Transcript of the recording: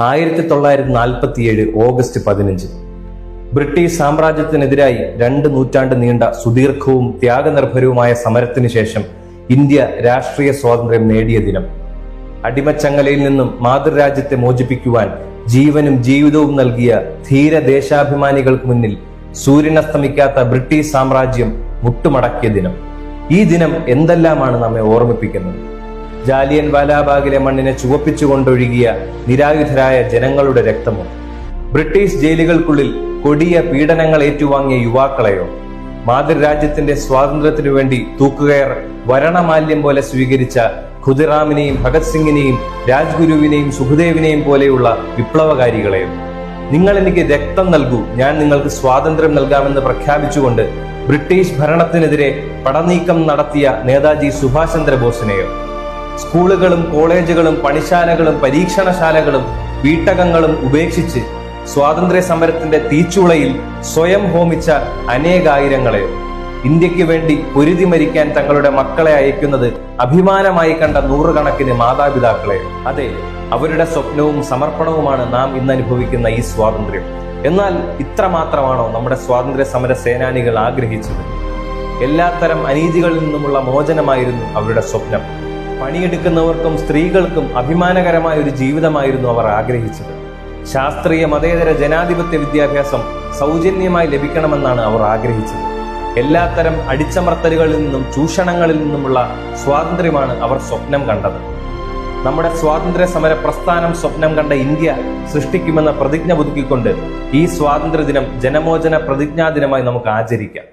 ആയിരത്തി തൊള്ളായിരത്തി നാൽപ്പത്തിയേഴ് ഓഗസ്റ്റ് പതിനഞ്ച്. ബ്രിട്ടീഷ് സാമ്രാജ്യത്തിനെതിരായി രണ്ട് നൂറ്റാണ്ട് നീണ്ട സുദീർഘവും ത്യാഗനിർഭരവുമായ സമരത്തിന് ശേഷം ഇന്ത്യ രാഷ്ട്രീയ സ്വാതന്ത്ര്യം നേടിയ ദിനം. അടിമച്ചങ്ങലയിൽ നിന്നും മാതൃരാജ്യത്തെ മോചിപ്പിക്കുവാൻ ജീവനും ജീവിതവും നൽകിയ ധീര ദേശാഭിമാനികൾക്ക് മുന്നിൽ സൂര്യനസ്തമിക്കാത്ത ബ്രിട്ടീഷ് സാമ്രാജ്യം മുട്ടുമടക്കിയ ദിനം. ഈ ദിനം എന്തെല്ലാമാണ് നമ്മെ ഓർമ്മിപ്പിക്കുന്നത്? ജാലിയൻ വാലാബാഗിലെ മണ്ണിനെ ചുവപ്പിച്ചുകൊണ്ടൊഴുകിയ നിരായുധരായ ജനങ്ങളുടെ രക്തമോ? ബ്രിട്ടീഷ് ജയിലുകൾക്കുള്ളിൽ കൊടിയ പീഡനങ്ങൾ ഏറ്റുവാങ്ങിയ യുവാക്കളെയോ? മാതൃരാജ്യത്തിന്റെ സ്വാതന്ത്ര്യത്തിനു വേണ്ടി തൂക്കുകയർ വരണമാല്യം പോലെ സ്വീകരിച്ച ഖുദിറാമിനെയും ഭഗത് സിംഗിനെയും രാജ്ഗുരുവിനെയും സുഖദേവിനെയും പോലെയുള്ള വിപ്ലവകാരികളെയും? നിങ്ങൾ എനിക്ക് രക്തം നൽകൂ ഞാൻ നിങ്ങൾക്ക് സ്വാതന്ത്ര്യം നൽകാമെന്ന് പ്രഖ്യാപിച്ചുകൊണ്ട് ബ്രിട്ടീഷ് ഭരണത്തിനെതിരെ പടനീക്കം നടത്തിയ നേതാജി സുഭാഷ് ചന്ദ്രബോസിനെയോ? സ്കൂളുകളും കോളേജുകളും പണിശാലകളും പരീക്ഷണശാലകളും വീട്ടകങ്ങളും ഉപേക്ഷിച്ച് സ്വാതന്ത്ര്യ സമരത്തിന്റെ തീച്ചുളയിൽ സ്വയം ഹോമിച്ച അനേകായിരങ്ങളെ. ഇന്ത്യയ്ക്ക് വേണ്ടി പൊരുതി മരിക്കാൻ തങ്ങളുടെ മക്കളെ അയക്കുന്നത് അഭിമാനമായി കണ്ട നൂറുകണക്കിന് മാതാപിതാക്കളെ. അതെ അവരുടെ സ്വപ്നവും സമർപ്പണവുമാണ് നാം ഇന്ന് അനുഭവിക്കുന്ന ഈ സ്വാതന്ത്ര്യം. എന്നാൽ ഇത്ര മാത്രമാണോ നമ്മുടെ സ്വാതന്ത്ര്യ സമര സേനാനികൾ ആഗ്രഹിച്ചത്? എല്ലാത്തരം അനീതികളിൽ നിന്നുമുള്ള മോചനമായിരുന്നു അവരുടെ സ്വപ്നം. പണിയെടുക്കുന്നവർക്കും സ്ത്രീകൾക്കും അഭിമാനകരമായ ഒരു ജീവിതമായിരുന്നു അവർ ആഗ്രഹിച്ചത്. ശാസ്ത്രീയ മതേതര ജനാധിപത്യ വിദ്യാഭ്യാസം സൗജന്യമായി ലഭിക്കണമെന്നാണ് അവർ ആഗ്രഹിച്ചത്. എല്ലാത്തരം അടിച്ചമർത്തലുകളിൽ നിന്നും ചൂഷണങ്ങളിൽ നിന്നുമുള്ള സ്വാതന്ത്ര്യമാണ് അവർ സ്വപ്നം കണ്ടത്. നമ്മുടെ സ്വാതന്ത്ര്യ സമര പ്രസ്ഥാനം സ്വപ്നം കണ്ട ഇന്ത്യ സൃഷ്ടിക്കുമെന്ന പ്രതിജ്ഞ പുതുക്കിക്കൊണ്ട് ഈ സ്വാതന്ത്ര്യ ദിനം ജനമോചന പ്രതിജ്ഞാ ദിനമായി നമുക്ക് ആചരിക്കാം.